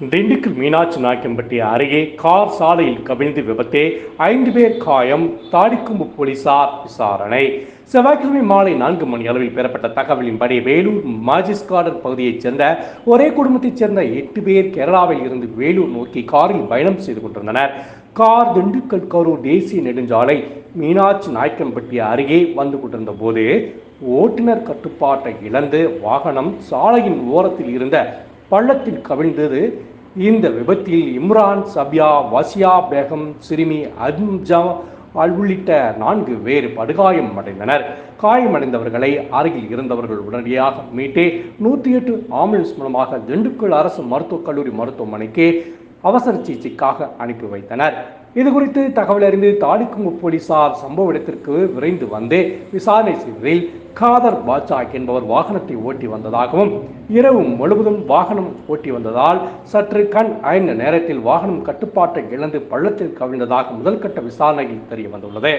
திண்டுக்கல் மீனாட்சி நாயக்கம்பட்டி அருகே கார் சாலையில் கவிழ்ந்து விபத்தே ஐந்து பேர் காயம். தாடிக்கும்பு போலீசார் விசாரணை. செவ்வாய்க்கிழமை மாலை நான்கு மணி அளவில் பெறப்பட்ட தகவலின்படி வேலூர் மாஜிஸ்கார்டர் பகுதியைச் சேர்ந்த ஒரே குடும்பத்தைச் சேர்ந்த எட்டு பேர் கேரளாவில் இருந்து வேலூர் நோக்கி காரில் பயணம் செய்து கொண்டிருந்தனர். கார் திண்டுக்கல் கரூர் தேசிய நெடுஞ்சாலை மீனாட்சி நாயக்கம்பட்டி அருகே வந்து கொண்டிருந்த போது ஓட்டுநர் கட்டுப்பாட்டை இழந்து வாகனம் சாலையின் ஓரத்தில் இருந்த பள்ளத்தில் கவிழ்ந்தது இந்த விபத்தில் இம்ரான் சபியா வசியா பேகம் சிறுமி அன்ஜா உள்ளிட்ட நான்கு பேர் படுகாயம் அடைந்தனர். காயமடைந்தவர்களை அருகில் இருந்தவர்கள் உடனடியாக மீட்டே நூற்றி எட்டு ஆம்புலன்ஸ் மூலமாக திண்டுக்கல் அரசு மருத்துவக் கல்லூரி மருத்துவமனைக்கு அவசர சிகிச்சைக்காக அனுப்பி வைத்தனர். இது குறித்து தகவல் அறிந்து தாடிக்குங்கு போலீசார் சம்பவ இடத்திற்கு விரைந்து வந்து விசாரணை செய்ததில் காதர் பாட்சா என்பவர் வாகனத்தை ஓட்டி வந்ததாகவும் இரவு முழுவதும் வாகனம் ஓட்டி வந்ததால் சற்று கண் அயர்ந்த நேரத்தில் வாகனம் கட்டுப்பாட்டை இழந்து பள்ளத்தில் கவிழ்ந்ததாக முதல்கட்ட விசாரணையில் தெரிய வந்துள்ளது